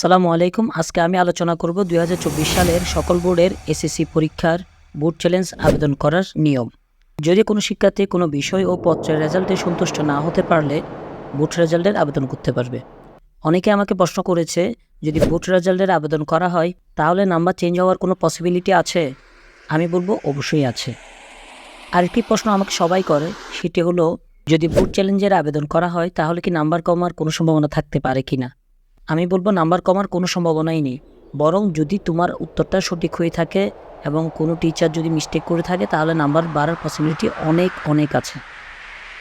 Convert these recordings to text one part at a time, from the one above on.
আসসালামু আলাইকুম। আজকে আমি আলোচনা করব দু হাজার চব্বিশ সালের সকল বোর্ডের এসএসসি পরীক্ষার বোর্ড চ্যালেঞ্জ আবেদন করার নিয়ম। যদি কোনো শিক্ষার্থী কোনো বিষয় ও পত্রের রেজাল্টে সন্তুষ্ট না হতে পারলে বোর্ড রেজাল্টের আবেদন করতে পারবে। অনেকে আমাকে প্রশ্ন করেছে, যদি বোর্ড রেজাল্টের আবেদন করা হয়, তাহলে নাম্বার চেঞ্জ হওয়ার কোনো পসিবিলিটি আছে? আমি বলব, অবশ্যই আছে। আরেকটি প্রশ্ন আমাকে সবাই করে, সেটি হলো, যদি বোর্ড চ্যালেঞ্জের আবেদন করা হয়, তাহলে কি নাম্বার কমার কোনো সম্ভাবনা থাকতে পারে কি না আমি বলব নাম্বার কমার কোনো সম্ভাবনাই নেই। বরং যদি তোমার উত্তরটা সঠিক হয়ে থাকে এবং কোনো টিচার যদি মিস্টেক করে থাকে, তাহলে নাম্বার বাড়ার পসিবিলিটি অনেক অনেক আছে।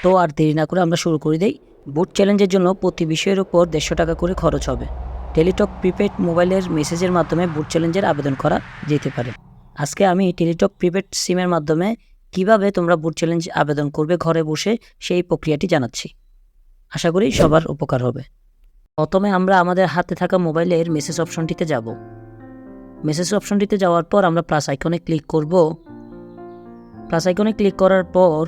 তো আর দেরি না করে আমরা শুরু করে দিই। বোর্ড চ্যালেঞ্জের জন্য প্রতি বিষয়ের উপর দেড়শো টাকা করে খরচ হবে। টেলিটক প্রিপেড মোবাইলের মেসেজের মাধ্যমে বোর্ড চ্যালেঞ্জের আবেদন করা যেতে পারে। আজকে আমি টেলিটক প্রিপেড সিমের মাধ্যমে কীভাবে তোমরা বোর্ড চ্যালেঞ্জ আবেদন করবে ঘরে বসে সেই প্রক্রিয়াটি জানাচ্ছি। আশা করি সবার উপকার হবে। প্রথমে আমরা আমাদের হাতে থাকা মোবাইলের মেসেজ অপশনটিতে যাব। মেসেজ অপশনটিতে যাওয়ার পর আমরা প্লাস আইকনে ক্লিক করব। প্লাস আইকনে ক্লিক করার পর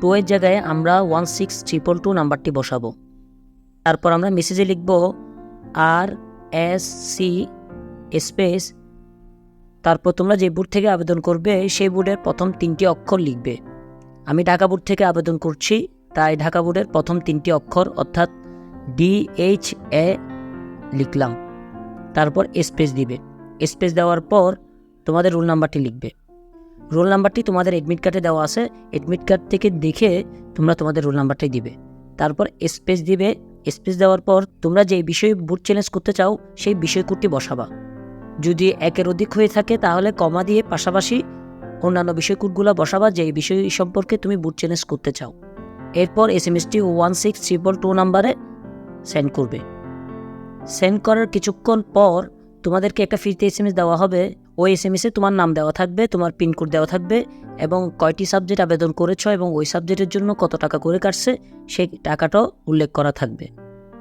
টু এর জায়গায় আমরা ওয়ান সিক্স ট্রিপল টু নাম্বারটি বসাবো। তারপর আমরা মেসেজে লিখব আর এস সি স্পেস তারপর তোমরা যে বোর্ড থেকে আবেদন করবে, সেই বোর্ডের প্রথম তিনটি অক্ষর লিখবে। আমি ঢাকা বোর্ড থেকে আবেদন করছি, তাই ঢাকা বোর্ডের প্রথম তিনটি অক্ষর, অর্থাৎ ডিএইচ এ লিখলাম। তারপর স্পেস দিবে। স্পেস দেওয়ার পর তোমাদের রোল নাম্বারটি লিখবে। রোল নাম্বারটি তোমাদের এডমিট কার্ডে দেওয়া আছে। এডমিট কার্ড থেকে দেখে তোমরা তোমাদের রোল নাম্বারটাই দিবে। তারপর স্পেস দিবে। স্পেস দেওয়ার পর তোমরা যে বিষয়ে বুট চ্যালেঞ্জ করতে চাও, সেই বিষয় বসাবা। যদি একের অধিক হয়ে থাকে, তাহলে কমা দিয়ে পাশাপাশি অন্যান্য বিষয় কোডগুলো বসাবা যে বিষয় সম্পর্কে তুমি বুট চ্যালেঞ্জ করতে চাও। এরপর S M ST one six triple two নাম্বারে সেন্ড করবে। সেন্ড করার কিছুক্ষণ পর তোমাদেরকে একটা ফ্রিতে এস এম এস দেওয়া হবে। ওই এস এম এসে তোমার নাম দেওয়া থাকবে, তোমার পিনকোড দেওয়া থাকবে এবং কয়টি সাবজেক্ট আবেদন করেছ এবং ওই সাবজেক্টের জন্য কত টাকা করে কাটছে সেই টাকাটাও উল্লেখ করা থাকবে।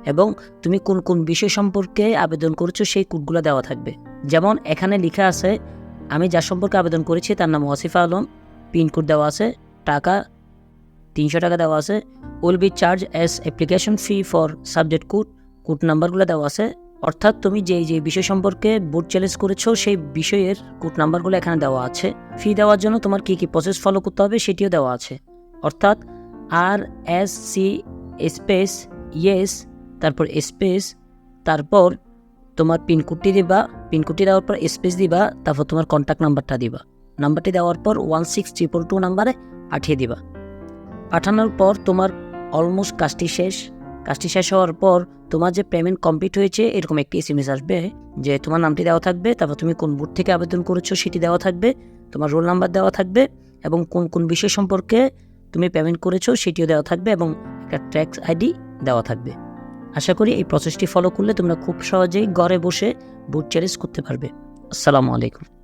এবং তুমি কোন কোন বিষয় সম্পর্কে আবেদন করেছ সেই কোডগুলো দেওয়া থাকবে। যেমন এখানে লেখা আছে, আমি যার সম্পর্কে আবেদন করেছি তার নাম ওয়াসিফা আলম পিনকোড দেওয়া আছে, টাকা তিনশো টাকা দেওয়া আছে। Will be charge as application fee for subject code code নাম্বারগুলো দেওয়া আছে। অর্থাৎ তুমি যে যে বিষয় সম্পর্কে বোর্ড চ্যালেঞ্জ করেছ, সেই বিষয়ের কোড নাম্বারগুলো এখানে দেওয়া আছে। ফি দেওয়ার জন্য তোমার কী কী প্রসেস ফলো করতে হবে সেটিও দেওয়া আছে। অর্থাৎ R S C space yes তারপর স্পেস তারপর তোমার পিনকোডটি দিবা। পিনকোডটি দেওয়ার পর স্পেস দিবা। তারপর তোমার কন্ট্যাক্ট নাম্বারটা দিবা। নাম্বারটি দেওয়ার পর ওয়ান সিক্স ট্রিপল টু নাম্বারে পাঠিয়ে দিবা। পাঠানোর পর তোমার অলমোস্ট কাজটি শেষ। কাজটি শেষ হওয়ার পর তোমার যে পেমেন্ট কমপ্লিট হয়েছে, এরকম একটি এস এম এস আসবে যে তোমার নামটি দেওয়া থাকবে, তারপর তুমি কোন বুথ থেকে আবেদন করেছ সেটি দেওয়া থাকবে, তোমার রোল নাম্বার দেওয়া থাকবে এবং কোন কোন বিষয় সম্পর্কে তুমি পেমেন্ট করেছ সেটিও দেওয়া থাকবে এবং একটা ট্যাক্স আইডি দেওয়া থাকবে। আশা করি এই প্রসেসটি ফলো করলে তোমরা খুব সহজেই ঘরে বসে বুট চ্যালেঞ্জ করতে পারবে। আসসালামু আলাইকুম।